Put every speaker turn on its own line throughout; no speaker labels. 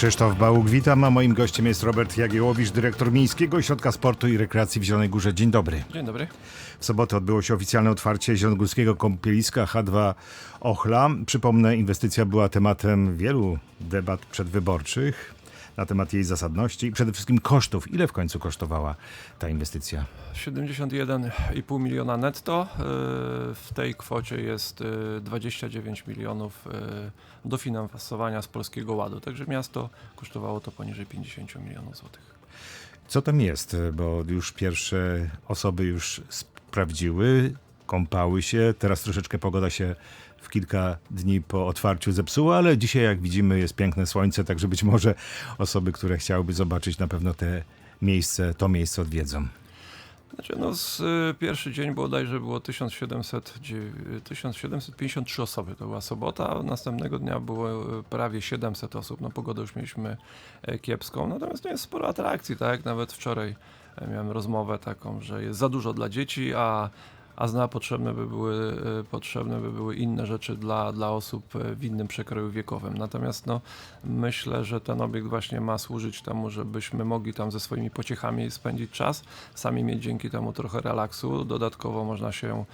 Krzysztof Bałuk, witam, a moim gościem jest Robert Jagiełowicz, dyrektor Miejskiego Ośrodka Sportu i Rekreacji w Zielonej Górze. Dzień dobry.
Dzień dobry.
W sobotę odbyło się oficjalne otwarcie zielonogórskiego kąpieliska H2 Ochla. Przypomnę, inwestycja była tematem wielu debat przedwyborczych na temat jej zasadności i przede wszystkim kosztów. Ile w końcu kosztowała ta inwestycja?
71,5 miliona netto. Yy, W tej kwocie jest yy, 29 milionów yy, dofinansowania z Polskiego Ładu. Także miasto kosztowało to poniżej 50 milionów złotych.
Co tam jest? Bo już pierwsze osoby już sprawdziły, kąpały się. Teraz troszeczkę pogoda się w kilka dni po otwarciu zepsuła, ale dzisiaj jak widzimy jest piękne słońce, także być może osoby, które chciałyby zobaczyć na pewno te miejsce, to miejsce odwiedzą.
Znaczy, no, z, y, pierwszy dzień bodajże było 1700, dzie- 1753 osoby. To była sobota, a następnego dnia było y, prawie 700 osób. No pogodę już mieliśmy e, kiepską, natomiast no, jest sporo atrakcji, tak? Nawet wczoraj e, miałem rozmowę taką, że jest za dużo dla dzieci, a a zna potrzebne by były, e, potrzebne by były inne rzeczy dla, dla osób e, w innym przekroju wiekowym. Natomiast no, myślę, że ten obiekt właśnie ma służyć temu, żebyśmy mogli tam ze swoimi pociechami spędzić czas, sami mieć dzięki temu trochę relaksu. Dodatkowo można się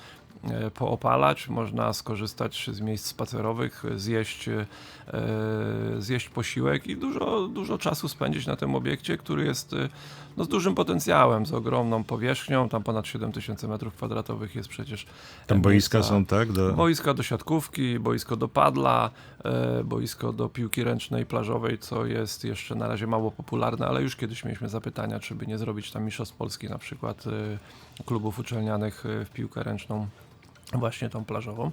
e, poopalać, można skorzystać z miejsc spacerowych, zjeść, zjeść posiłek i dużo, dużo czasu spędzić na tym obiekcie, który jest no, z dużym potencjałem, z ogromną powierzchnią, tam ponad 7000 m2 jest przecież
Tam
e,
boiska
miejsca-
są, tak? Do...
Boiska do siatkówki, boisko do padla, e, boisko do piłki ręcznej, plażowej, co jest jeszcze na razie mało popularne, ale już kiedyś mieliśmy zapytania, czy by nie zrobić tam mistrzostw Polski na przykład e, klubów uczelnianych w piłkę ręczną. Właśnie tą plażową.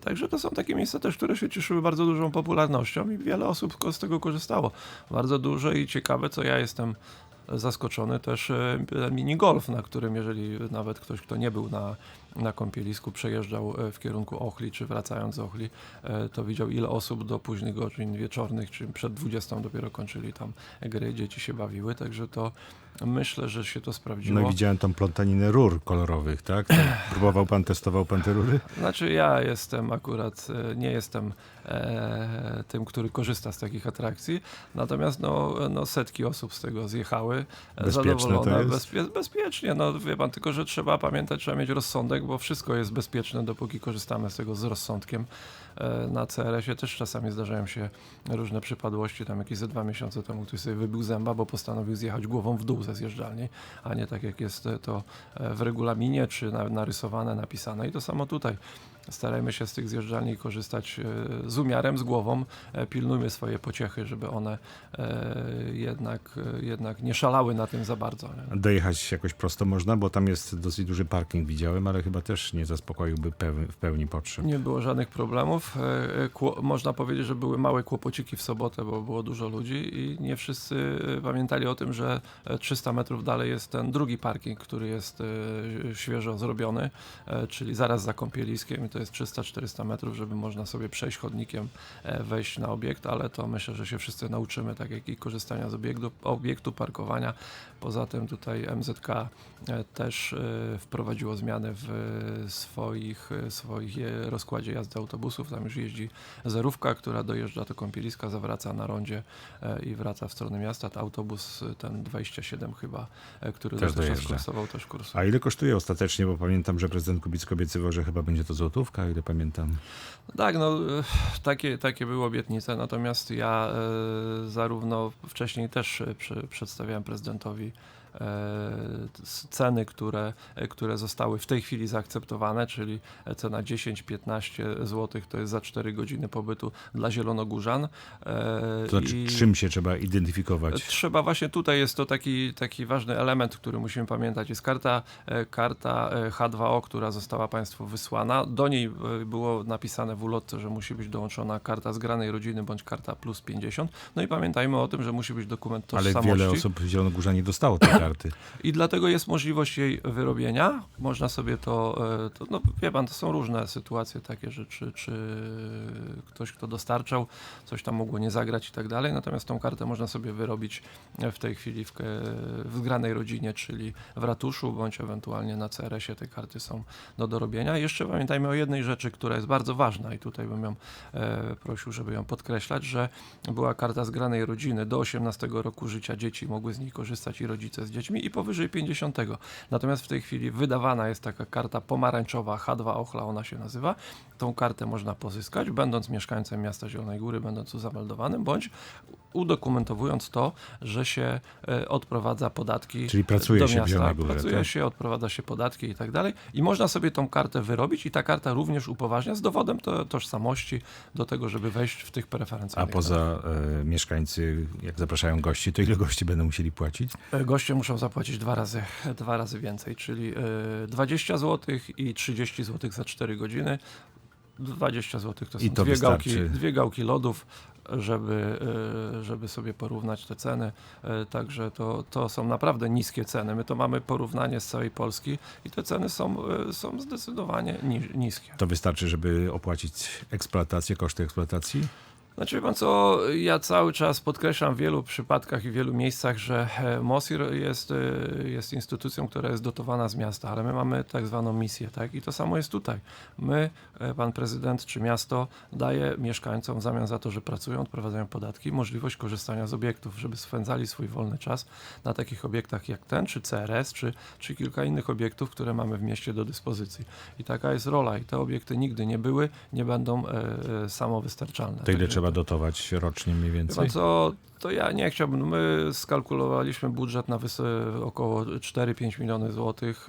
Także to są takie miejsca też, które się cieszyły bardzo dużą popularnością i wiele osób z tego korzystało. Bardzo duże i ciekawe, co ja jestem zaskoczony też e, mini golf, na którym jeżeli nawet ktoś, kto nie był na, na kąpielisku, przejeżdżał e, w kierunku Ochli, czy wracając z Ochli, e, to widział ile osób do późnych godzin wieczornych, czy przed 20 dopiero kończyli tam gry, dzieci się bawiły, także to myślę, że się to sprawdziło.
No widziałem tą plątaninę rur kolorowych, tak? Tam Próbował pan, testował pan te rury?
Znaczy ja jestem akurat, e, nie jestem e, tym, który korzysta z takich atrakcji, natomiast no, no setki osób z tego zjechały. e,
Bezpieczne to
zadowolone,
jest?
Bezpie, bezpiecznie, no wie pan, tylko że trzeba pamiętać, trzeba mieć rozsądek, bo wszystko jest bezpieczne, dopóki korzystamy z tego z rozsądkiem. E, na CRS-ie też czasami zdarzają się różne przypadłości, tam jakieś ze dwa miesiące temu ktoś sobie wybił zęba, bo postanowił zjechać głową w dół ze zjeżdżalni, a nie tak jak jest to e, w regulaminie, czy na, narysowane, napisane i to samo tutaj. Starajmy się z tych zjeżdżalni korzystać e, z umiarem, z głową. E, Pilnujmy swoje pociechy, żeby one e, jednak, jednak nie szalały na tym za bardzo. Nie?
Dojechać jakoś prosto można, bo tam jest dosyć duży parking, widziałem, ale chyba też nie zaspokoiłby w pełni potrzeb.
Nie było żadnych problemów. Można powiedzieć, że były małe kłopociki w sobotę, bo było dużo ludzi i nie wszyscy pamiętali o tym, że e, 300 metrów dalej jest ten drugi parking, który jest świeżo zrobiony, czyli zaraz za kąpieliskiem to jest 300-400 metrów, żeby można sobie przejść chodnikiem, e, wejść na obiekt, ale to myślę, że się wszyscy nauczymy, tak jak i korzystania z obiektu, obiektu parkowania. Poza tym tutaj MZK e, też e, wprowadziło zmiany w swoich, swoich rozkładzie jazdy autobusów. Tam już jeździ zerówka, która dojeżdża do kąpieliska, zawraca na rondzie i wraca w stronę miasta. To autobus ten 27 chyba, który
Też
dotychczas kursował, też kursuje.
A ile kosztuje ostatecznie? Bo pamiętam, że prezydent Kubicki obiecywał, że chyba będzie to złotówka, o ile pamiętam.
Tak, no e, takie, takie były obietnice, natomiast ja e, zarówno wcześniej też e, przy, przedstawiałem prezydentowi ceny, które, e, które zostały w tej chwili zaakceptowane, czyli cena 10-15 zł to jest za 4 godziny pobytu dla zielonogórzan. E,
To znaczy,
i-
czym się trzeba identyfikować?
Trzeba właśnie tutaj jest to taki, taki ważny element, który musimy pamiętać. Jest karta, e, karta e, H2O, która została Państwu wysłana. Do niej e, było napisane w ulotce, że musi być dołączona karta zgranej rodziny bądź karta plus 50. No i pamiętajmy o tym, że musi być dokument
Ale
tożsamości.
wiele osób Zielonogórza nie dostało tej karty.
I dlatego jest możliwość jej wyrobienia. Można sobie to, e, to no wie pan, to są różne sytuacje takie, że czy, czy ktoś, kto dostarczał, coś tam mogło nie zagrać i tak dalej. Natomiast tą kartę można sobie wyrobić w tej chwili w, ke- w zgranej rodzinie, czyli w ratuszu, bądź ewentualnie na CRS-ie te karty są do dorobienia. I jeszcze pamiętajmy o jednej rzeczy, która jest bardzo ważna i tutaj bym ją e, prosił, żeby ją podkreślać, że była karta zgranej rodziny. Do 18 roku życia dzieci mogły z niej korzystać i rodzice z dziećmi i powyżej 50. Natomiast w tej chwili wydawana jest taka karta pomarańczowa, H2 Ochla ona się nazywa. Tą kartę można pozyskać, będąc mieszkańcem miasta Zielonej Góry, będąc tu zameldowanym, bądź udokumentowując to, że się e, odprowadza podatki
Czyli pracuje
do
się w. Zielonej Górze,
Pracuje
tak?
się, odprowadza się podatki i tak dalej. I można sobie tą kartę wyrobić i ta karta również upoważnia z dowodem to, tożsamości do tego, żeby wejść w tych
A
preferencyjnych.
poza e, mieszkańcy, jak zapraszają gości, to ile gości będą musieli płacić?
E, Goście muszą zapłacić dwa razy, dwa razy więcej, czyli e, 20 zł i 30 zł za 4 godziny. 20 zł to są
to
dwie, gałki,
wystarczy.
dwie gałki lodów, żeby, e, żeby sobie porównać te ceny. E, Także to, to są naprawdę niskie ceny. My to mamy porównanie z całej Polski i te ceny są, e, są zdecydowanie ni- niskie.
To wystarczy, żeby opłacić eksploatację, koszty eksploatacji?
Znaczy, wie pan co, ja cały czas podkreślam w wielu przypadkach i w wielu miejscach, że e, MOSIR jest, e, jest instytucją, która jest dotowana z miasta, ale my mamy tak zwaną misję, tak? I to samo jest tutaj. My, e, pan prezydent czy miasto daje mieszkańcom w zamian za to, że pracują, odprowadzają podatki, możliwość korzystania z obiektów, żeby spędzali swój wolny czas na takich obiektach jak ten, czy CRS, czy, czy kilka innych obiektów, które mamy w mieście do dyspozycji. I taka jest rola i te obiekty nigdy nie były, nie będą e, samowystarczalne.
To ile
Także-
trzeba dotować rocznie mniej więcej?
co, to ja nie chciałbym, my skalkulowaliśmy budżet na około 4-5 milionów złotych,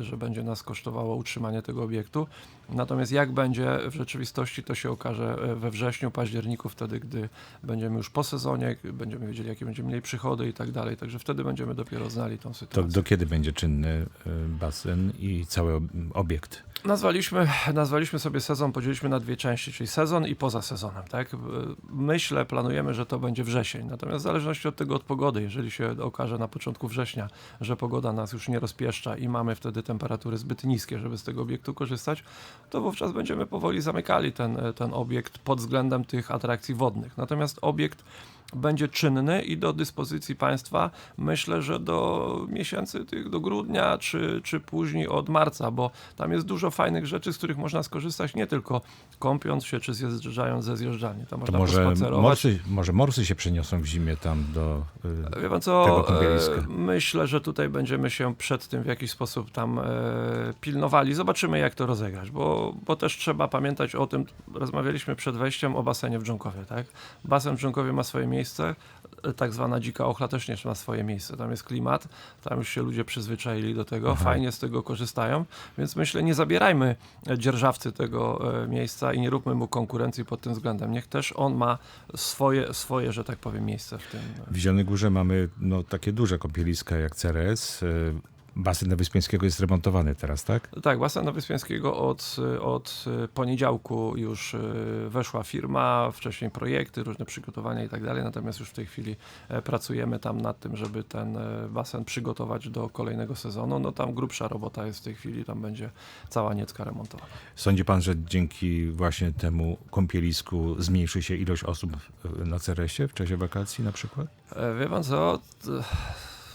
y, że będzie nas kosztowało utrzymanie tego obiektu. Natomiast jak będzie w rzeczywistości, to się okaże e, we wrześniu, październiku, wtedy, gdy będziemy już po sezonie, będziemy wiedzieli, jakie będziemy mieli przychody i tak dalej. Także wtedy będziemy dopiero znali tą
To
sytuację.
do kiedy będzie czynny y, basen i cały ob- obiekt?
Nazwaliśmy, nazwaliśmy sobie sezon, podzieliliśmy na dwie części, czyli sezon i poza sezonem. Tak? Myślę, planujemy, że to będzie wrzesień. Natomiast w zależności od tego, od pogody, jeżeli się okaże na początku września, że pogoda nas już nie rozpieszcza i mamy wtedy temperatury zbyt niskie, żeby z tego obiektu korzystać, to wówczas będziemy powoli zamykali ten, ten obiekt pod względem tych atrakcji wodnych. Natomiast obiekt będzie czynny i do dyspozycji państwa myślę, że do miesięcy tych, do grudnia czy, czy później od marca, bo tam jest dużo fajnych rzeczy, z których można skorzystać nie tylko kąpiąc się czy zjeżdżając ze zjeżdżalni. To można
może morsy, może morsy się przeniosą w zimie tam do... y,
Wie pan
tego
co,
kąpieliska.
e, myślę, że tutaj będziemy się przed tym w jakiś sposób tam e, pilnowali. Zobaczymy jak to rozegrać, bo, bo też trzeba pamiętać o tym, rozmawialiśmy przed wejściem o basenie w Dżonkowie, tak? Basen w Dżonkowie ma swoje miejsce, e, tak zwana dzika ochla też nie ma swoje miejsce. Tam jest klimat, tam już się ludzie przyzwyczaili do tego,
Aha.
fajnie z tego korzystają, więc myślę, nie zabierajmy e, dzierżawcy tego e, miejsca i nie róbmy mu konkurencji pod tym względem. Niech też on ma swoje, swoje że tak powiem, miejsce w tym.
W Zielonej Górze mamy no, takie duże kąpieliska jak CRS. Basen na Wyspiańskiego jest remontowany teraz, tak?
Tak, basen Wyspiańskiego od, od poniedziałku już y, weszła firma, wcześniej projekty, różne przygotowania i tak dalej, natomiast już w tej chwili e, pracujemy tam nad tym, żeby ten e, basen przygotować do kolejnego sezonu. No tam grubsza robota jest w tej chwili, tam będzie cała niecka remontowana.
Sądzi pan, że dzięki właśnie temu kąpielisku zmniejszy się ilość osób na CRS-ie w czasie wakacji na przykład?
E, Wie pan co?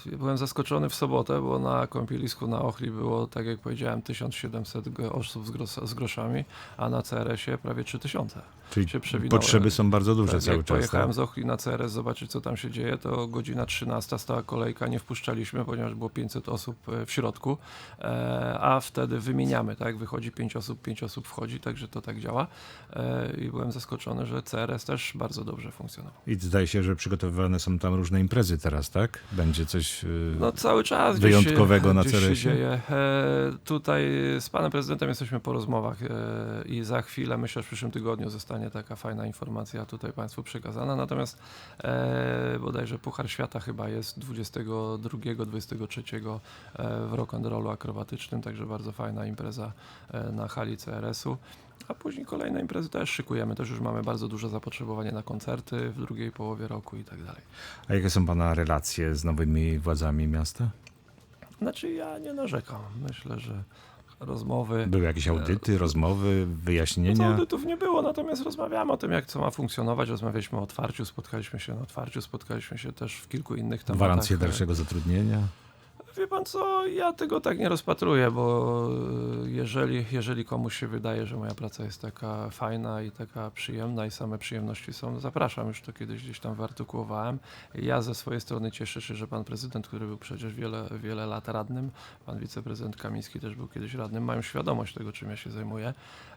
Byłem zaskoczony w sobotę, bo na kąpielisku na Ochli było, tak jak powiedziałem, 1700 g- osób z, gros- z groszami, a na CRS-ie prawie 3000.
Czyli potrzeby są bardzo duże
Tak,
cały
jak
czas.
pojechałem
Tak?
z Ochli na CRS zobaczyć, co tam się dzieje, to godzina 13 stała kolejka, nie wpuszczaliśmy, ponieważ było 500 osób e, w środku, e, a wtedy wymieniamy, tak? Wychodzi 5 osób, 5 osób wchodzi, także to tak działa. E, I byłem zaskoczony, że CRS też bardzo dobrze funkcjonował.
I zdaje się, że przygotowywane są tam różne imprezy teraz, tak? Będzie coś... y,
No cały czas
Wyjątkowego na
gdzieś się
CRS-ie?
dzieje. E, tutaj z panem prezydentem jesteśmy po rozmowach e, i za chwilę, myślę, że w przyszłym tygodniu zostanie taka fajna informacja tutaj państwu przekazana. Natomiast e, bodajże Puchar Świata chyba jest 22-23 e, w rock'n'rollu akrobatycznym, także bardzo fajna impreza na hali CRS-u. A później kolejne imprezy też szykujemy. Też już mamy bardzo duże zapotrzebowanie na koncerty w drugiej połowie roku i tak dalej.
A jakie są pana relacje z nowymi władzami miasta?
Znaczy ja nie narzekam. Myślę, że rozmowy...
Były jakieś audyty, rozmowy,
No
wyjaśnienia?
audytów nie było, natomiast rozmawiamy o tym, jak co ma funkcjonować. Rozmawialiśmy o otwarciu, spotkaliśmy się na otwarciu, spotkaliśmy się też w kilku innych tematach.
Gwarancje dalszego zatrudnienia?
Wie pan co, ja tego tak nie rozpatruję, bo e, jeżeli, jeżeli komuś się wydaje, że moja praca jest taka fajna i taka przyjemna i same przyjemności są, zapraszam, już to kiedyś gdzieś tam wyartykułowałem. Ja ze swojej strony cieszę się, że pan prezydent, który był przecież wiele, wiele lat radnym, pan wiceprezydent Kamiński też był kiedyś radnym, mają świadomość tego, czym ja się zajmuję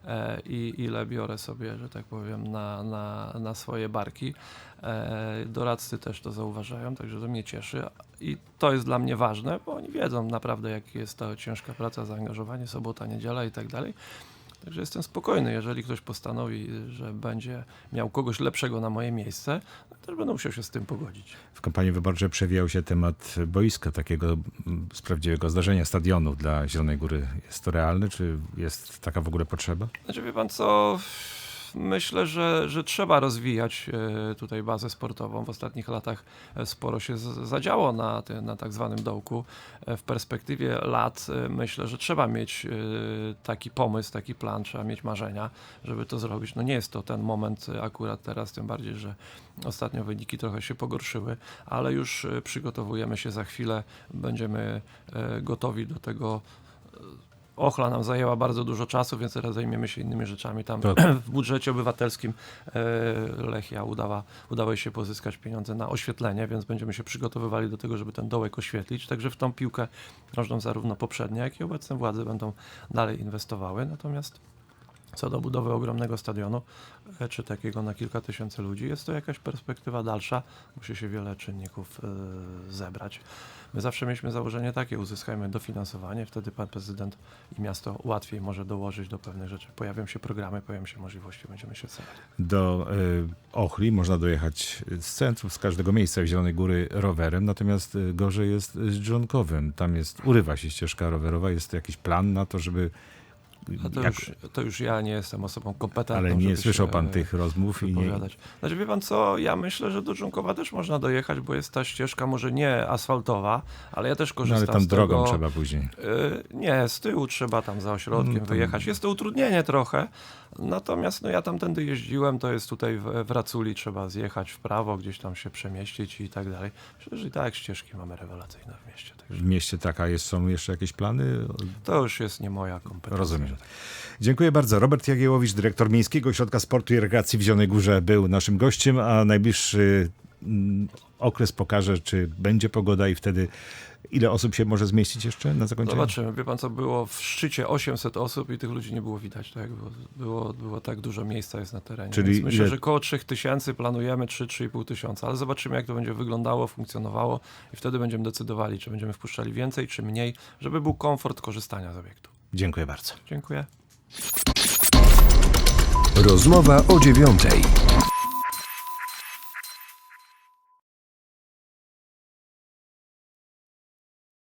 e, i ile biorę sobie, że tak powiem, na, na, na swoje barki. E, Doradcy też to zauważają, także to mnie cieszy i to jest dla mnie ważne, bo oni wiedzą naprawdę, jak jest to ciężka praca, zaangażowanie, sobota, niedziela i tak dalej. Także jestem spokojny, jeżeli ktoś postanowi, że będzie miał kogoś lepszego na moje miejsce, no też będę musiał się z tym pogodzić.
W kampanii wyborczej przewijał się temat boiska, takiego z prawdziwego zdarzenia, stadionu dla Zielonej Góry. Jest to realne, czy jest taka w ogóle potrzeba?
Znaczy, wie pan co, myślę, że, że trzeba rozwijać e, tutaj bazę sportową. W ostatnich latach e, sporo się zadziało na, na tak zwanym dołku. E, W perspektywie lat myślę, że trzeba mieć taki pomysł, taki plan, trzeba mieć marzenia, żeby to zrobić. No nie jest to ten moment akurat teraz, tym bardziej, że ostatnio wyniki trochę się pogorszyły, ale już przygotowujemy się za chwilę, będziemy gotowi do tego Ochla nam zajęła bardzo dużo czasu, więc teraz zajmiemy się innymi rzeczami. Tam
To-
w budżecie obywatelskim e, Lechia udała, udało się pozyskać pieniądze na oświetlenie, więc będziemy się przygotowywali do tego, żeby ten dołek oświetlić. Także w tą piłkę nożną zarówno poprzednie, jak i obecne władze będą dalej inwestowały. Natomiast co do budowy ogromnego stadionu, e, czy takiego na kilka tysięcy ludzi, jest to jakaś perspektywa dalsza. Musi się wiele czynników e, zebrać. My zawsze mieliśmy założenie takie, uzyskajmy dofinansowanie, wtedy pan prezydent i miasto łatwiej może dołożyć do pewnych rzeczy. Pojawią się programy, pojawią się możliwości, będziemy się starali.
Do y, Ochli można dojechać z centrum, z każdego miejsca w Zielonej Góry rowerem, natomiast gorzej jest z Dżonkowem. Tam jest, urywa się ścieżka rowerowa. Jest jakiś plan na to, żeby...
A to,
jak-
już, to już ja nie jestem osobą kompetentną,
ale nie słyszał pan
e,
tych rozmów i nie.
Znaczy wie pan co, ja myślę, że do Dżunkowa też można dojechać, bo jest ta ścieżka może nie asfaltowa, ale ja też
no,
korzystam
ale tam
z
drogą
tego.
trzeba później.
Y, Nie, z tyłu trzeba tam za ośrodkiem
No to-
wyjechać. Jest to utrudnienie trochę, natomiast no ja tamtędy jeździłem, to jest tutaj w, w Raculi, trzeba zjechać w prawo, gdzieś tam się przemieścić i tak dalej. Myślę, że i tak ścieżki mamy rewelacyjne w mieście, także
W mieście taka jest, są jeszcze jakieś plany?
to już jest nie moja kompetencja.
Rozumiem.
Tak
Dziękuję bardzo. Robert Jagiełowicz, dyrektor Miejskiego Ośrodka Sportu i Rekreacji w Zielonej Górze był naszym gościem, a najbliższy mm, okres pokaże, czy będzie pogoda i wtedy ile osób się może zmieścić jeszcze na zakończenie?
Zobaczymy. Wie pan co, było w szczycie 800 osób i tych ludzi nie było widać. Tak? Było, było, było tak dużo miejsca jest na terenie.
Czyli
Więc myślę,
ile-
że około 3000 planujemy 3-3,5 tysiąca, ale zobaczymy jak to będzie wyglądało, funkcjonowało i wtedy będziemy decydowali, czy będziemy wpuszczali więcej, czy mniej, żeby był komfort korzystania z obiektu.
Dziękuję bardzo.
Dziękuję.
Rozmowa o dziewiątej.